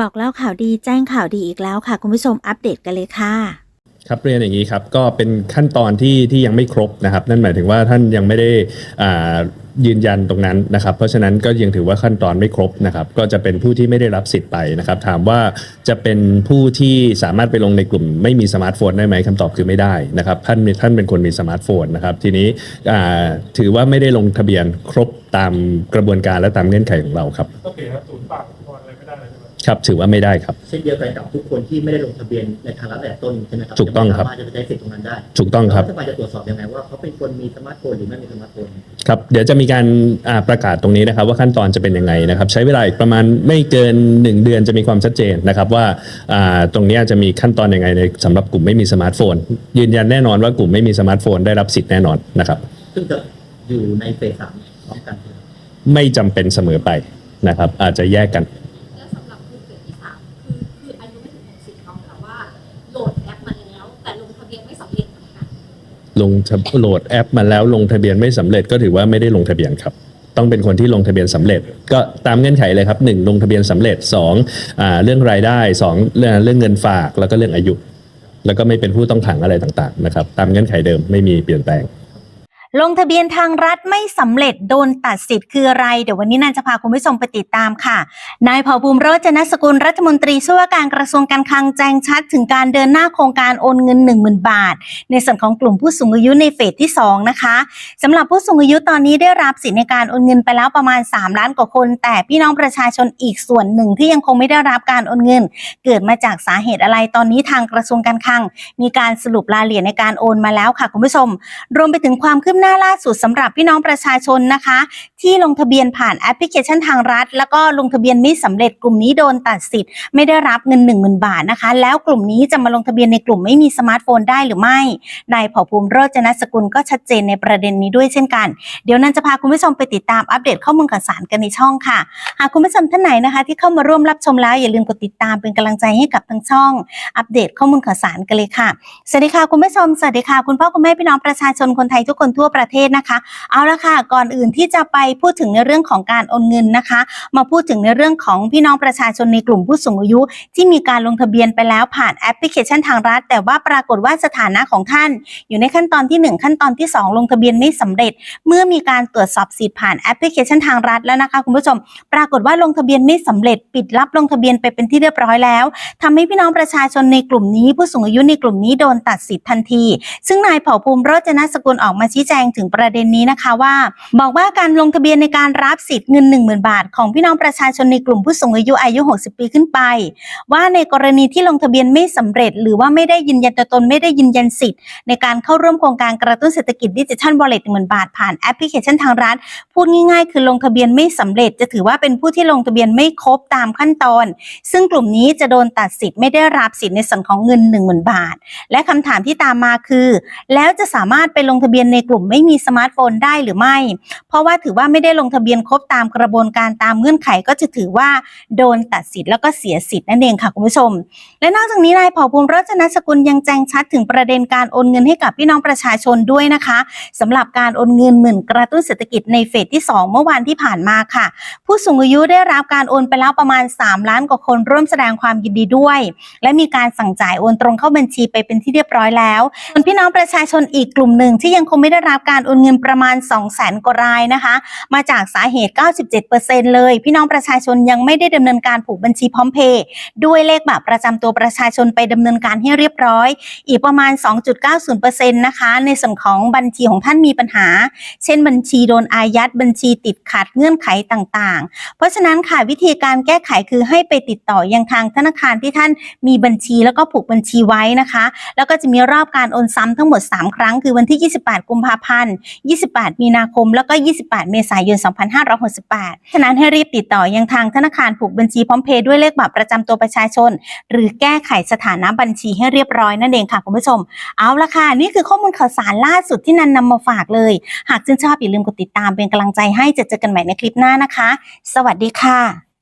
บอกเล่าข่าวดีแจ้งข่าวดีอีกแล้วค่ะ คุณผู้ชมอัปเดตกันเลยค่ะครับเรียนอย่างนี้ครับก็เป็นขั้นตอนที่ที่ยังไม่ครบนะครับ นั่นหมายถึงว่าท่านยังไม่ได้อ่ายืนยันตรงนั้นนะครับ เพราะฉะนั้นก็ยังถือว่าขั้นตอนไม่ครบนะครับ ก็จะเป็นผู้ที่ไม่ได้รับสิทธิ์ไปนะครับ ถามว่าจะเป็นผู้ที่สามารถไปลงในกลุ่มไม่มีสมาร์ทโฟนได้ไหมคำตอบคือไม่ได้นะครับ ท่านมีท่านเป็นคนมีสมาร์ทโฟนนะครับ ทีนี้อ่าถือว่าไม่ได้ลงทะเบียนครบตามกระบวนการและตามเงื่อนไขของเราครับก็เปลี่ยนศูนย์ปาก ครับถือว่าไม่ได้ครับ เช่นเดียวกันกับทุกคนที่ไม่ได้ลงทะเบียนในทางรัฐแต่ต้นใช่ไหมครับถูกต้องครับ จะไม่สามารถจะไปใช้สิทธิ์ตรงนั้นได้ถูกต้องครับแล้วรัฐบาลจะตรวจสอบยังไงว่าเขาเป็นคนมีสมาร์ทโฟนหรือไม่มีสมาร์ทโฟน ครับเดี๋ยวจะมีการอ่าประกาศตรงนี้นะครับว่าขั้นตอนจะเป็นยังไงนะครับ ใช้เวลาอีกประมาณไม่เกิน 1 เดือนจะมีความชัดเจนนะครับว่าอ่าตรงเนี้ยจะมีขั้นตอนยังไงในสำหรับกลุ่มไม่มีสมาร์ทโฟน ยืนยันแน่นอนว่ากลุ่มไม่มีสมาร์ทโฟนได้รับสิทธิ์แน่นอนนะครับ ซึ่งจะอยู่ในเฟสสามพร้อมกันใช่ไหมไม่จำเป็นเสมอไปนะครับ อาจจะแยกกัน ลงโหลดแอปมาแล้วลงทะเบียนไม่สำเร็จก็ถือว่าไม่ได้ลงทะเบียนครับ ต้องเป็นคนที่ลงทะเบียนสำเร็จ ก็ตามเงื่อนไขเลยครับหนึ่งลงทะเบียนสำเร็จสองอ่าเรื่องรายได้สองเรื่องเรื่องเงินฝากแล้วก็เรื่องอายุ แล้วก็ไม่เป็นผู้ต้องขังอะไรต่างๆนะครับ ตามเงื่อนไขเดิมไม่มีเปลี่ยนแปลง ลงทะเบียนทางรัฐไม่สำเร็จโดนตัดสิทธิ์คืออะไร เดี๋ยววันนี้นันจะพาคุณผู้ชมไปติดตามค่ะ นายเผ่าภูมิโรจนสกุลรัฐมนตรีช่วยว่าการกระทรวงการคลังแจ้งชัด ถึงการเดินหน้าโครงการโอนเงิน 10,000 บาท ในส่วนของกลุ่มผู้สูงอายุในเฟสที่ 2 นะคะสำหรับผู้สูงอายุตอนนี้ได้รับสิทธิในการโอนเงินไปแล้วประมาณ 3 ล้านกว่าคน แต่พี่น้องประชาชนอีกส่วนหนึ่งที่ยังคงไม่ได้รับการโอนเงิน เกิดมาจากสาเหตุอะไรตอนนี้ทางกระทรวงการคลัง มีการสรุปรายละเอียดในการโอนมาแล้วค่ะคุณผู้ชม รวมไปถึงความคืบหน้าหน้าล่าสุดสำหรับพี่น้องประชาชนนะคะ ที่ลงทะเบียนผ่านแอปพลิเคชันทางรัฐ แล้วก็ลงทะเบียนไม่สำเร็จกลุ่มนี้โดนตัดสิทธิ์ไม่ได้รับเงิน 1 0,000 บาทนะคะ แล้วกลุ่มนี้จะมาลงทะเบียนในกลุ่มไม่มีสมาร์ทโฟนได้หรือไม่นายเผ่าภูมิโรจนสกุลก็ชัดเจนในประเด็นนี้ด้วยเช่นกัน เดี๋ยวนั้นจะพาคุณผู้ชมไปติดตามอัปเดตข้อมูลข่าวสารกันในช่องค่ะหากคุณผู้ชมท่านไหนนะคะ ที่เข้ามาร่วมรับชมแล้วอย่าลืมกดติดตามเป็นกำลังใจให้กับทั้งช่อง อัปเดตข้อมูลข่าวสารกันเลยค่ะสวัสดีค่ะคุณผู้ชมสวัสดีค่ะคุณพ่อคุณแม่พี่น้องประชาชนคนไทยทุกคนทั่วประเทศนะคะ เอาละค่ะ ก่อนอื่นที่จะไปพูดถึงในเรื่องของการโอนเงินนะคะ มาพูดถึงในเรื่องของพี่น้องประชาชนในกลุ่มผู้สูงอายุ ที่มีการลงทะเบียนไปแล้วผ่านแอปพลิเคชันทางรัฐ แต่ว่าปรากฏว่าสถานะของท่าน อยู่ในขั้นตอนที่ 1 ขั้นตอนที่ 2 ลงทะเบียนไม่สำเร็จ เมื่อมีการตรวจสอบสิทธิ์ผ่านแอปพลิเคชันทางรัฐแล้วนะคะคุณผู้ชม ปรากฏว่าลงทะเบียนไม่สำเร็จ ปิดรับลงทะเบียนไปเป็นที่เรียบร้อยแล้วทำให้พี่น้องประชาชนในกลุ่มนี้ผู้สูงอายุในกลุ่มนี้โดนตัดสิทธิ์ทันที ซึ่งนายเผ่าภูมิโรจนสกุลออกมาชี้แจงถึงประเด็นนี้นะคะว่า บอกว่าการลงทะเบียนในการรับสิทธิ์เงิน 10,000 บาท ของพี่น้องประชาชนในกลุ่มผู้สูงอายุอายุ 60 ปีขึ้นไป ว่าในกรณีที่ลงทะเบียนไม่สำเร็จ หรือว่าไม่ได้ยืนยันตัวตนไม่ได้ยืนยันสิทธิ์ ในการเข้าร่วมโครงการกระตุ้นเศรษฐกิจดิจิทัลวอลเลตหมื่นบาทผ่านแอปพลิเคชันทางรัฐพูดง่ายๆ คือลงทะเบียนไม่สำเร็จ จะถือว่าเป็นผู้ที่ลงทะเบียนไม่ครบตามขั้นตอน ซึ่งกลุ่มนี้จะโดนตัดสิทธิ์ไม่ได้รับสิทธิ์ในส่วนของเงิน 10,000 บาท และคำถามที่ตามมาคือ แล้วจะสามารถไปลงทะเบียนในกลุ่มไม่มีสมาร์ทโฟนได้หรือไม่ เพราะว่าถือว่าไม่ได้ลงทะเบียนครบตามกระบวนการตามเงื่อนไขก็จะถือว่าโดนตัดสิทธิ์แล้วก็เสียสิทธิ์นั่นเองค่ะคุณผู้ชม และนอกจากนี้นายเผ่าภูมิรัตนสกุลยังแจ้งชัดถึงประเด็นการโอนเงินให้กับพี่น้องประชาชนด้วยนะคะสำหรับการโอนเงินหมื่นกระตุ้นเศรษฐกิจในเฟสที่ 2 เมื่อวานที่ผ่านมาค่ะ ผู้สูงอายุได้รับการโอนไปแล้วประมาณ 3 ล้านกว่าคนร่วมแสดงความยินดีด้วย และมีการสั่งจ่ายโอนตรงเข้าบัญชีไปเป็นที่เรียบร้อยแล้วส่วนพี่น้องประชาชนอีกกลุ่มหนึ่งที่ยังคงไม่ได้รับการโอนเงินประมาณ 2 0 0 0 0 0กว่ารายนะคะ มาจากสาเหตุ 97%เลย พี่น้องประชาชนยังไม่ได้ดำเนินการผูกบัญชีพร้อมเพย์ด้วยเลขบัตรประจำตัวประชาชนไปดำเนินการให้เรียบร้อย อีกประมาณ 2.90%นะคะ ในส่วนของบัญชีของท่านมีปัญหา เช่นบัญชีโดนอายัดบัญชีติดขัดเงื่อนไขต่างๆ เพราะฉะนั้นค่ะวิธีการแก้ไขคือให้ไปติดต่อยังทางธนาคารที่ท่านมีบัญชีแล้วก็ผูกบัญชีไว้นะคะ แล้วก็จะมีรอบการโอนซ้ำทั้งหมด 3 ครั้งคือวันที่ 28 กุมภาพันธ์ 28 มีนาคม แล้วก็ 28 เมษายน 2568 ฉะนั้นให้รีบติดต่อยังทางธนาคารผูกบัญชีพร้อมเพย์ด้วยเลขบัตรประจำตัวประชาชน หรือแก้ไขสถานะบัญชีให้เรียบร้อยนั่นเองค่ะคุณผู้ชม เอาละค่ะ นี่คือข้อมูลข่าวสารล่าสุดที่นันนำมาฝากเลย หากชื่นชอบอย่าลืมกดติดตามเป็นกำลังใจให้จะเจอกันใหม่ในคลิปหน้านะคะ สวัสดีค่ะ